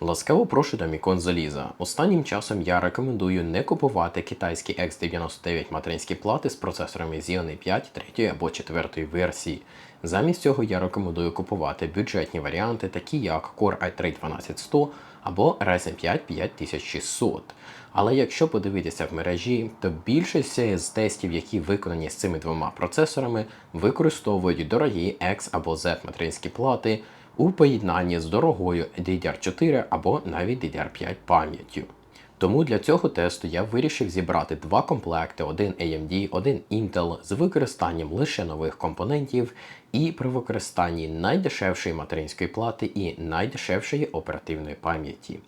Ласкаво прошу до Мікон Заліза. Останнім часом я рекомендую не купувати китайські X99 материнські плати з процесорами Xeon 5 3 або 4 версії. Замість цього я рекомендую купувати бюджетні варіанти, такі як Core i3 12100 або Ryzen 5 5600. Але якщо подивитися в мережі, то більшість з тестів, які виконані з цими двома процесорами, використовують дорогі X або Z материнські плати у поєднанні з дорогою DDR4 або навіть DDR5 пам'яттю. Тому для цього тесту я вирішив зібрати два комплекти: один AMD, один Intel з використанням лише нових компонентів і при використанні найдешевшої материнської плати і найдешевшої оперативної пам'яті.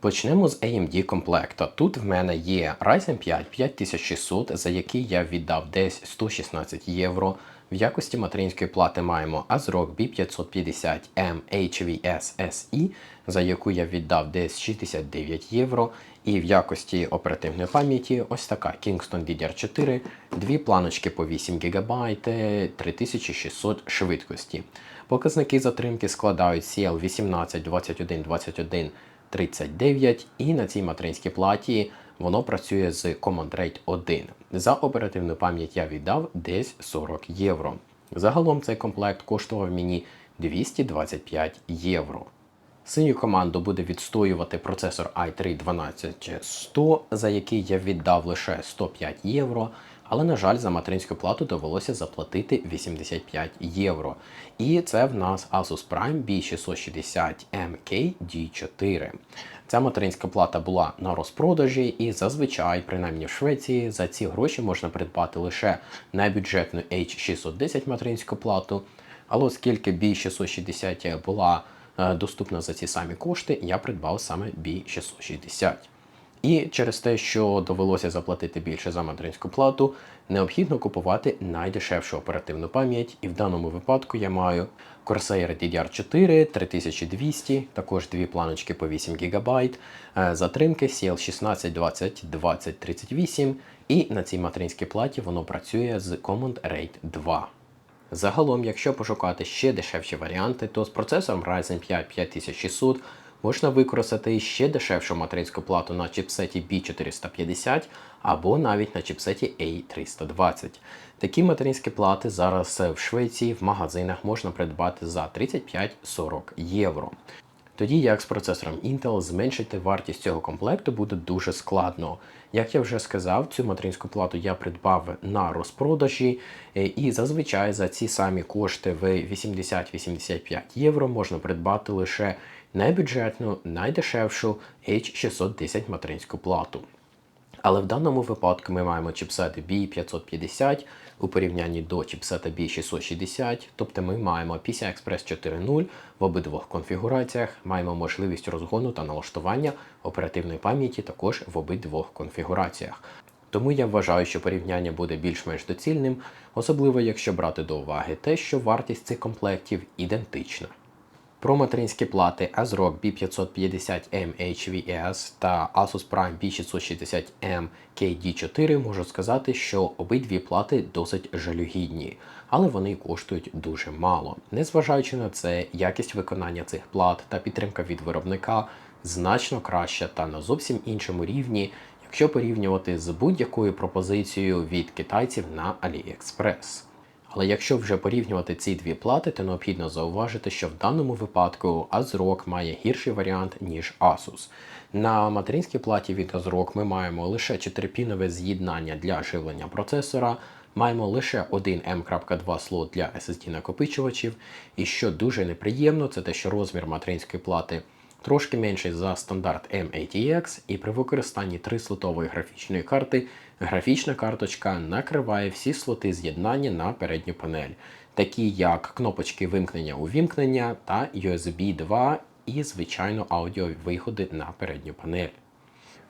Почнемо з AMD комплекта. Тут в мене є Ryzen 5 5600, за який я віддав десь 116 євро. В якості материнської плати маємо ASRock B550M HVS SE, за яку я віддав десь 69 євро. І в якості оперативної пам'яті ось така Kingston DDR4, дві планочки по 8 ГБ, 3600 швидкості. Показники затримки складають CL 18, 21, 21, 39, і на цій материнській платі воно працює з Command Rate 1. За оперативну пам'ять я віддав десь 40 євро. Загалом цей комплект коштував мені 225 євро. Синю команду буде відстоювати процесор i3 12100, за який я віддав лише 105 євро. Але, на жаль, за материнську плату довелося заплатити 85 євро. І це в нас Asus Prime B660MK D4. Ця материнська плата була на розпродажі, і зазвичай, принаймні в Швеції, за ці гроші можна придбати лише найбюджетну H610 материнську плату. Але оскільки B660 була е, доступна за ці самі кошти, я придбав саме B660. І через те, що довелося заплатити більше за материнську плату, необхідно купувати найдешевшу оперативну пам'ять. І в даному випадку я маю Corsair DDR4 3200, також дві планочки по 8 ГБ, е, затримки CL16 20 20 38, і на цій материнській платі воно працює з Command Rate 2. Загалом, якщо пошукати ще дешевші варіанти, то з процесором Ryzen 5 5600 можна використати ще дешевшу материнську плату на чіпсеті B450 або навіть на чіпсеті A320. Такі материнські плати зараз в Швеції в магазинах можна придбати за 35-40 євро. Тоді як з процесором Intel зменшити вартість цього комплекту буде дуже складно. Як я вже сказав, цю материнську плату я придбав на розпродажі, е, і зазвичай за ці самі кошти в 80-85 євро можна придбати лише найбюджетну, найдешевшу H610 материнську плату. Але в даному випадку ми маємо чіпсети B550 у порівнянні до чіпсета B660, тобто ми маємо PCI Express 4.0 в обидвох конфігураціях, маємо можливість розгону та налаштування оперативної пам'яті також в обидвох конфігураціях. Тому я вважаю, що порівняння буде більш-менш доцільним, особливо якщо брати до уваги те, що вартість цих комплектів ідентична. Про материнські плати ASRock B550M HVS та Asus Prime B660M KD4 можу сказати, що обидві плати досить жалюгідні, але вони коштують дуже мало. Незважаючи на це, якість виконання цих плат та підтримка від виробника значно краща та на зовсім іншому рівні, якщо порівнювати з будь-якою пропозицією від китайців на AliExpress. Але якщо вже порівнювати ці дві плати, то необхідно зауважити, що в даному випадку ASRock має гірший варіант, ніж Asus. На материнській платі від ASRock ми маємо лише 4-пінове з'єднання для живлення процесора, маємо лише один M.2 слот для SSD накопичувачів. І що дуже неприємно, це те, що розмір материнської плати трошки менший за стандарт M-ATX, і при використанні трислотової графічної карти графічна карточка накриває всі слоти з'єднання на передню панель, такі як кнопочки вимкнення-увімкнення та USB 2 і, звичайно, аудіовиходи на передню панель.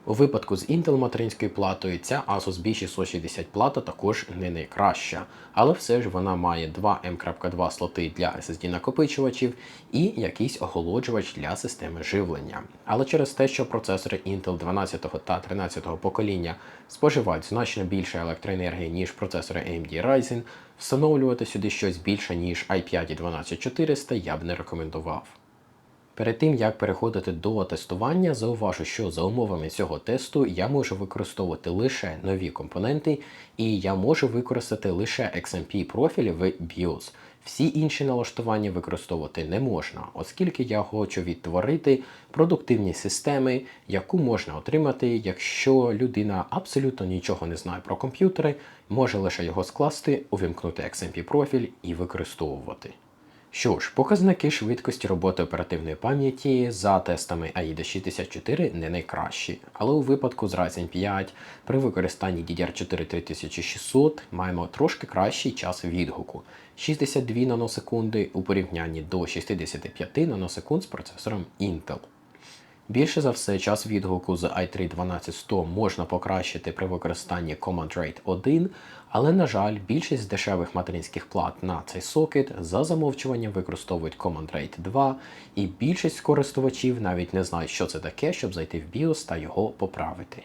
У випадку з Intel материнською платою ця Asus B660 плата також не найкраща, але все ж вона має два M.2 слоти для SSD накопичувачів і якийсь охолоджувач для системи живлення. Але через те, що процесори Intel 12 та 13 покоління споживають значно більше електроенергії, ніж процесори AMD Ryzen, встановлювати сюди щось більше, ніж i5 12400 я б не рекомендував. Перед тим як переходити до тестування, зауважу, що за умовами цього тесту я можу використовувати лише нові компоненти, і я можу використати лише XMP профілі в BIOS. Всі інші налаштування використовувати не можна, оскільки я хочу відтворити продуктивні системи, яку можна отримати, якщо людина абсолютно нічого не знає про комп'ютери, може лише його скласти, увімкнути XMP профіль і використовувати. Що ж, показники швидкості роботи оперативної пам'яті за тестами AIDA 64 не найкращі, але у випадку з Ryzen 5 при використанні DDR4 3600 маємо трошки кращий час відгуку 62 наносекунди у порівнянні до 65 наносекунд з процесором Intel. Більше за все, час відгуку з i3 12100 можна покращити при використанні Command Rate 1, але, на жаль, більшість дешевих материнських плат на цей сокет за замовчуванням використовують Command Rate 2, і більшість користувачів навіть не знають, що це таке, щоб зайти в BIOS та його поправити.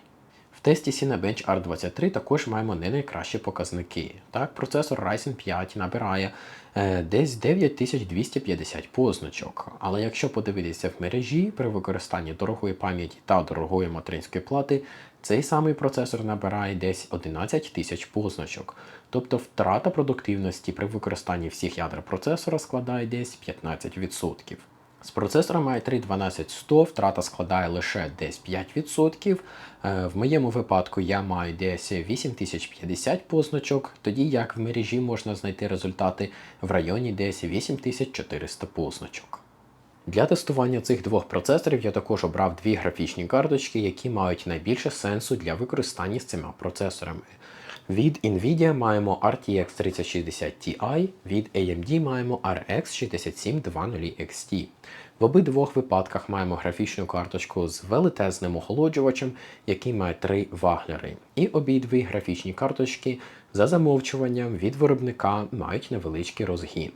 В тесті Cinebench R23 також маємо не найкращі показники. Так, процесор Ryzen 5 набирає е, десь 9250 позначок. Але якщо подивитися в мережі при використанні дорогої пам'яті та дорогої материнської плати, цей самий процесор набирає десь 11 тисяч позначок. Тобто втрата продуктивності при використанні всіх ядер процесора складає десь 15%. З процесором i3 12100 втрата складає лише десь 5%. Е, В моєму випадку я маю десь 8050 позначок, тоді як в мережі можна знайти результати в районі десь 8400 позначок. Для тестування цих двох процесорів я також обрав дві графічні карточки, які мають найбільше сенсу для використання з цими процесорами. Від Nvidia маємо RTX 3060 Ti, від AMD маємо RX 6720 XT. В обидвох випадках маємо графічну карточку з велетезним охолоджувачем, який має три вагнери. І обидві графічні карточки за замовчуванням від виробника мають невеличкий розгін.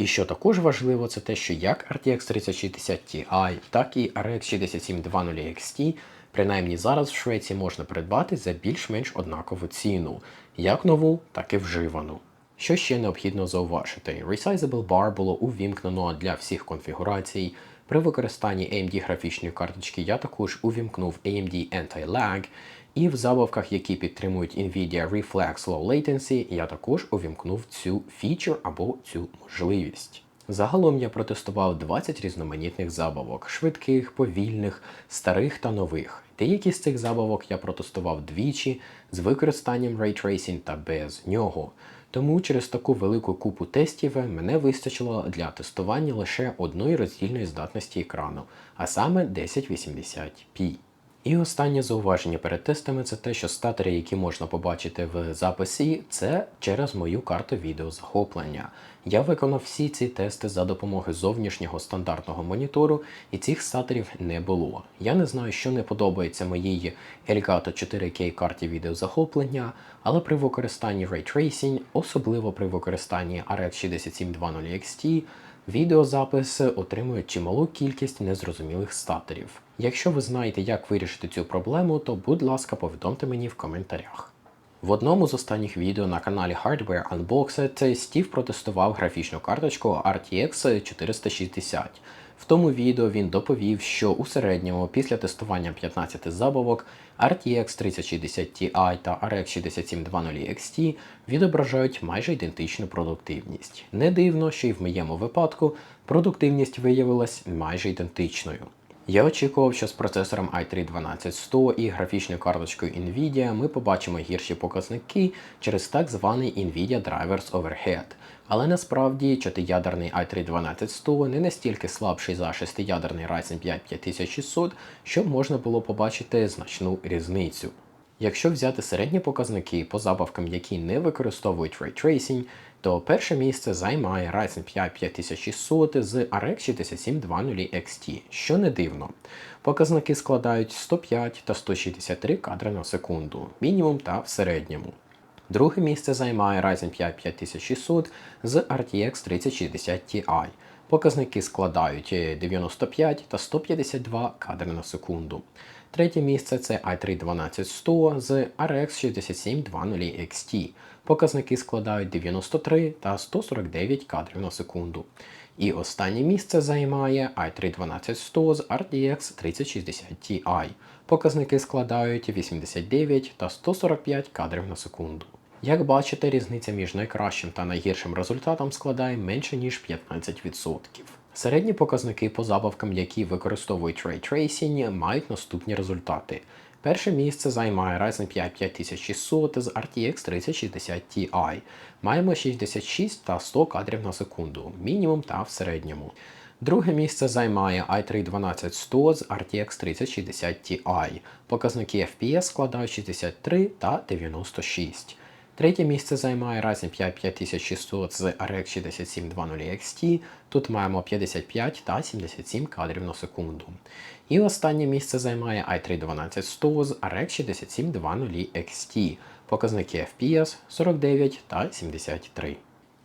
І що також важливо, це те, що як RTX 3060 Ti, так і RX 6720 XT, принаймні зараз в Швеції можна придбати за більш-менш однакову ціну, як нову, так і вживану. Що ще необхідно зауважити? Resizable Bar було увімкнено для всіх конфігурацій. При використанні AMD графічної карточки я також увімкнув AMD Anti-Lag, і в забавках, які підтримують Nvidia Reflex Low Latency, я також увімкнув цю фічу або цю можливість. Загалом я протестував 20 різноманітних забавок, швидких, повільних, старих та нових. Деякі з цих забавок я протестував двічі з використанням Ray Tracing та без нього. Тому через таку велику купу тестів мене вистачило для тестування лише одної роздільної здатності екрану, а саме 1080p. І останнє зауваження перед тестами це те, що статери, які можна побачити в записі, це через мою карту відеозахоплення. Я виконав всі ці тести за допомогою зовнішнього стандартного монітору, і цих статерів не було. Я не знаю, що не подобається моїй Elgato 4K карті відеозахоплення, але при використанні Ray Tracing, особливо при використанні RX 6720 XT, Відеозапис отримує чималу кількість незрозумілих статерів. Якщо ви знаєте, як вирішити цю проблему, то будь ласка, повідомте мені в коментарях. В одному з останніх відео на каналі Hardware Unboxed Стів протестував графічну карточку RTX 460. В тому відео він доповів, що у середньому після тестування 15 забавок RTX 3060 Ti та RX 6720 XT відображають майже ідентичну продуктивність. Не дивно, що й в моєму випадку продуктивність виявилась майже ідентичною. Я очікував, що з процесором i3 12100 і графічною карточкою Nvidia ми побачимо гірші показники через так званий Nvidia Drivers Overhead. Але насправді чотиядерний i3 12100 не настільки слабший за шестиядерний Ryzen 5 5600, щоб можна було побачити значну різницю. Якщо взяти середні показники по забавкам, які не використовують Ray Tracing, то перше місце займає Ryzen 5 5600 з RX 6720 XT, що не дивно. Показники складають 105 та 163 кадри на секунду, мінімум та в середньому. Друге місце займає Ryzen 5 5600 з RTX 3060 Ti. Показники складають 95 та 152 кадри на секунду. Третє місце це i3 12100 з RX 6720 XT. Показники складають 93 та 149 кадрів на секунду. І останнє місце займає i3 12100 з RTX 3060 Ti. Показники складають 89 та 145 кадрів на секунду. Як бачите, різниця між найкращим та найгіршим результатом складає менше ніж 15%. Середні показники по забавкам, які використовують Ray Tracing, мають наступні результати. Перше місце займає Ryzen 5 5600 з RTX 3060 Ti. Маємо 66 та 100 кадрів на секунду, мінімум та в середньому. Друге місце займає i3 12100 з RTX 3060 Ti. Показники FPS складають 63 та 96. Третє місце займає Ryzen 5 5600 з RX 6720 XT. Тут маємо 55 та 77 кадрів на секунду. І останнє місце займає i3 12100 з RX 6720 XT. Показники FPS 49 та 73.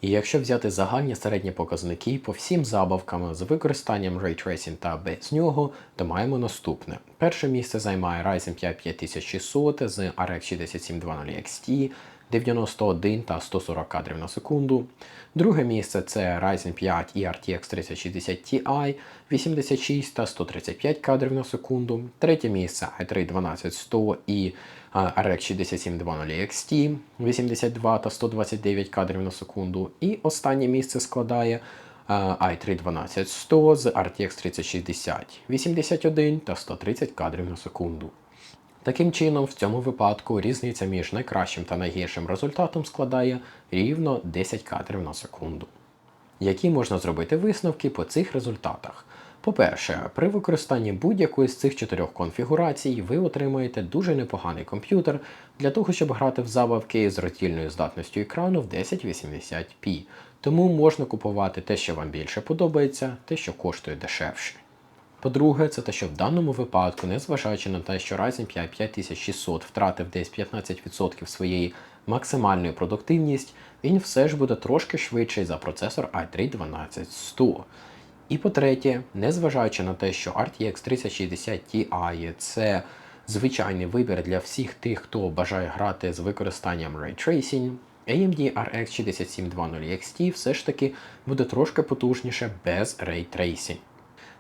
І якщо взяти загальні середні показники по всім забавкам з використанням Ray Tracing та без нього, то маємо наступне. Перше місце займає Ryzen 5 5600 з RX 6720 XT, 91 та 140 кадрів на секунду. Друге місце це Ryzen 5 і RTX 3060 Ti, 86 та 135 кадрів на секунду. Третє місце i3 12100 і RX 6720 XT, 82 та 129 кадрів на секунду. І останнє місце складає i3 12100 з RTX 3060, 81 та 130 кадрів на секунду. Таким чином, в цьому випадку різниця між найкращим та найгіршим результатом складає рівно 10 кадрів на секунду. Які можна зробити висновки по цих результатах? По-перше, при використанні будь-якої з цих чотирьох конфігурацій ви отримаєте дуже непоганий комп'ютер для того, щоб грати в забавки з роздільною здатністю екрану в 1080p. Тому можна купувати те, що вам більше подобається, те, що коштує дешевше. По-друге, це те, що в даному випадку, незважаючи на те, що Ryzen 5 5600 втратив десь 15% своєї максимальної продуктивність, він все ж буде трошки швидший за процесор i3 12100. І по-третє, незважаючи на те, що RTX 3060 Ti це звичайний вибір для всіх тих, хто бажає грати з використанням Ray Tracing, AMD RX 6720 XT все ж таки буде трошки потужніше без Ray Tracing.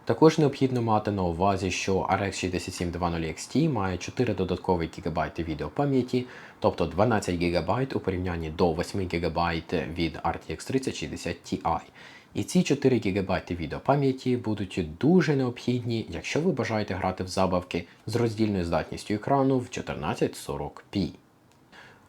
Також необхідно мати на увазі, що RX 6720 XT має 4 додаткові ГБ відеопам'яті, тобто 12 ГБ у порівнянні до 8 ГБ від RTX 3060 Ti. І ці 4 ГБ відеопам'яті будуть дуже необхідні, якщо ви бажаєте грати в забавки з роздільною здатністю екрану в 1440p.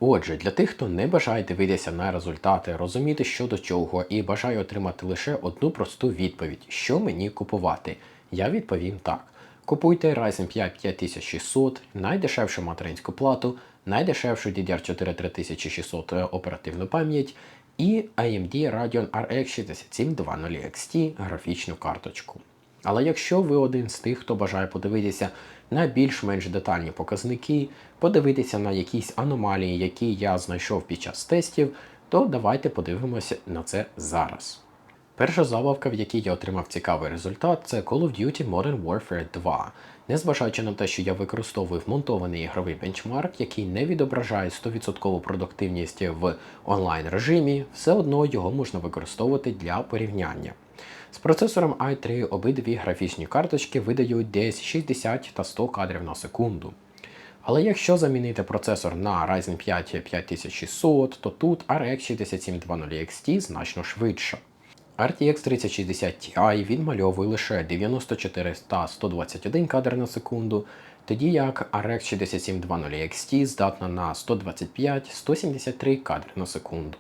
Отже, для тих, хто не бажає дивитися на результати, розуміти, що до чого, і бажає отримати лише одну просту відповідь, що мені купувати, я відповім так. Купуйте Ryzen 5 5600, найдешевшу материнську плату, найдешевшу DDR4 3600 оперативну пам'ять і AMD Radeon RX 6720 XT графічну карточку. Але якщо ви один з тих, хто бажає подивитися на більш-менш детальні показники, подивитися на якісь аномалії, які я знайшов під час тестів, то давайте подивимося на це зараз. Перша забавка, в якій я отримав цікавий результат, це Call of Duty Modern Warfare 2. Незважаючи на те, що я використовую вмонтований ігровий бенчмарк, який не відображає 100% продуктивність в онлайн режимі, все одно його можна використовувати для порівняння. З процесором i3 обидві графічні карточки видають десь 60 та 100 кадрів на секунду. Але якщо замінити процесор на Ryzen 5 5600, то тут RX 6720 XT значно швидше. RTX 3060 Ti відмальовує лише 94 та 121 кадр на секунду, тоді як RX 6720 XT здатна на 125-173 кадри на секунду.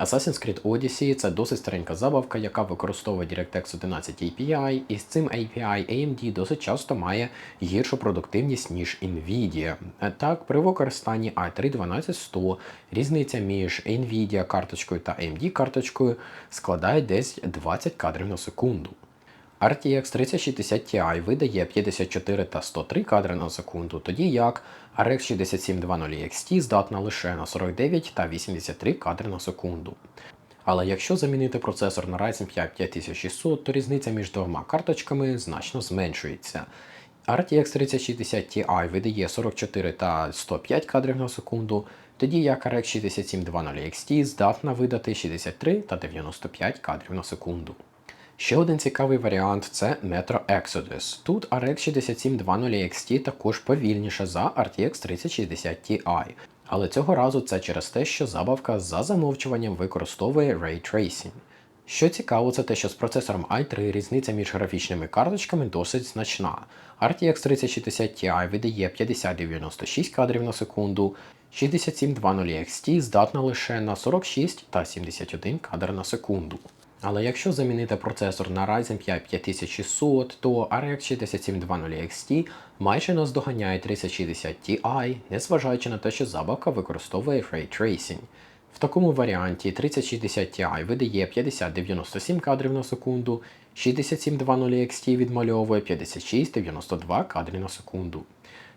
Assassin's Creed Odyssey це досить старенька забавка, яка використовує DirectX 11 API, і з цим API AMD досить часто має гіршу продуктивність, ніж Nvidia. Так, при використанні i3 12100 різниця між Nvidia карточкою та AMD карточкою складає десь 20 кадрів на секунду. RTX 3060 Ti видає 54 та 103 кадри на секунду, тоді як RX 6720 XT здатна лише на 49 та 83 кадри на секунду. Але якщо замінити процесор на Ryzen 5 5600, то різниця між двома карточками значно зменшується. RTX 3060 Ti видає 44 та 105 кадрів на секунду, тоді як RX 6720 XT здатна видати 63 та 95 кадрів на секунду. Ще один цікавий варіант це Metro Exodus. Тут RX 6720 XT також повільніше за RTX 3060 Ti. Але цього разу це через те, що забавка за замовчуванням використовує Ray Tracing. Що цікаво, це те, що з процесором i3 різниця між графічними карточками досить значна. RTX 3060 Ti видає 50-96 кадрів на секунду, 6720 XT здатна лише на 46 та 71 кадр на секунду. Але якщо замінити процесор на Ryzen 5 5600, то RX 6720 XT майже наздоганяє 3060 Ti, незважаючи на те, що забавка використовує Ray Tracing. В такому варіанті 3060 Ti видає 50-97 кадрів на секунду, 6720 XT відмальовує 56-92 кадри на секунду.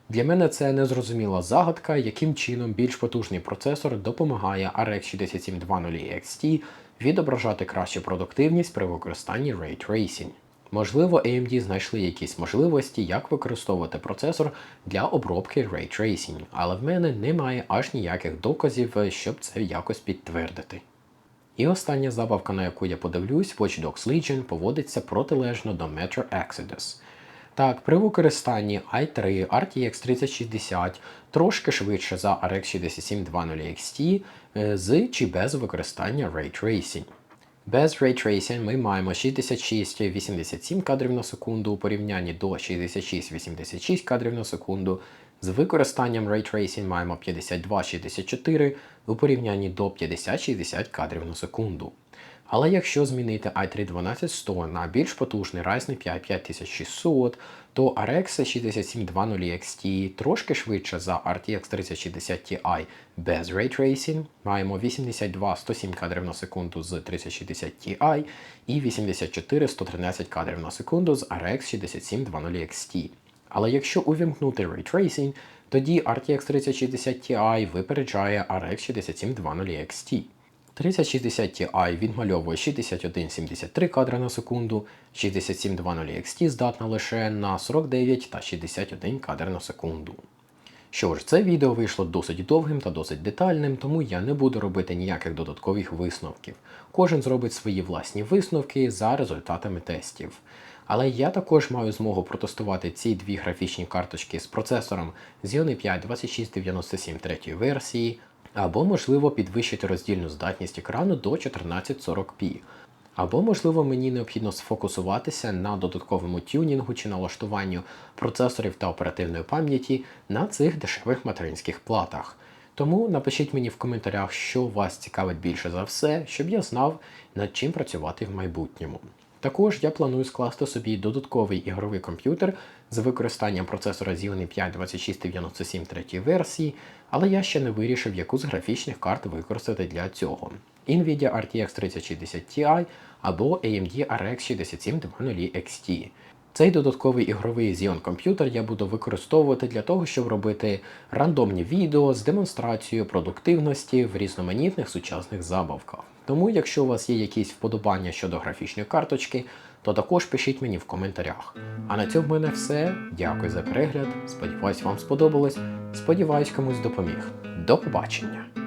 Для мене це незрозуміла загадка, яким чином більш потужний процесор допомагає RX 6720 XT відображати кращу продуктивність при використанні Ray Tracing. Можливо, AMD знайшли якісь можливості, як використовувати процесор для обробки Ray Tracing, але в мене немає аж ніяких доказів, щоб це якось підтвердити. І остання забавка, на яку я подивлюсь, Watch Dogs Legion поводиться протилежно до Metro Exodus. Так, при використанні i3 RTX 3060 трошки швидше за RX 6720 XT е, з чи без використання Ray Tracing. Без Ray Tracing ми маємо 66-87 кадрів на секунду у порівнянні до 66-86 кадрів на секунду. З використанням Ray Tracing маємо 52-64 у порівнянні до 50-60 кадрів на секунду. Але якщо змінити i3 12100 на більш потужний Ryzen 5 5600, то RX 6720 XT трошки швидше за RTX 3060 Ti без Ray Tracing. Маємо 82-107 кадрів на секунду з 3060 Ti і 84-113 кадрів на секунду з RX 6720 XT. Але якщо увімкнути Ray Tracing, тоді RTX 3060 Ti випереджає RX 6720 XT. 3060 Ti відмальовує 61-73 кадри на секунду, 6720 XT здатна лише на 49 та 61 кадр на секунду. Що ж, це відео вийшло досить довгим та досить детальним, тому я не буду робити ніяких додаткових висновків. Кожен зробить свої власні висновки за результатами тестів. Але я також маю змогу протестувати ці дві графічні карточки з процесором Xeon 5 2697 третьої версії, або, можливо, підвищити роздільну здатність екрану до 1440p. Або, можливо, мені необхідно сфокусуватися на додатковому тюнінгу чи налаштуванню процесорів та оперативної пам'яті на цих дешевих материнських платах. Тому напишіть мені в коментарях, що вас цікавить більше за все, щоб я знав, над чим працювати в майбутньому. Також я планую скласти собі додатковий ігровий комп'ютер з використанням процесора Xeon 5 2697 третьої версії, але я ще не вирішив, яку з графічних карт використати для цього. Nvidia RTX 3060 Ti або AMD RX 6720 XT. Цей додатковий ігровий Xeon комп'ютер я буду використовувати для того, щоб робити рандомні відео з демонстрацією продуктивності в різноманітних сучасних забавках. Тому, якщо у вас є якісь вподобання щодо графічної карточки, то також пишіть мені в коментарях. А на цьому в мене все. Дякую за перегляд. Сподіваюсь, вам сподобалось. Сподіваюсь, комусь допоміг. До побачення!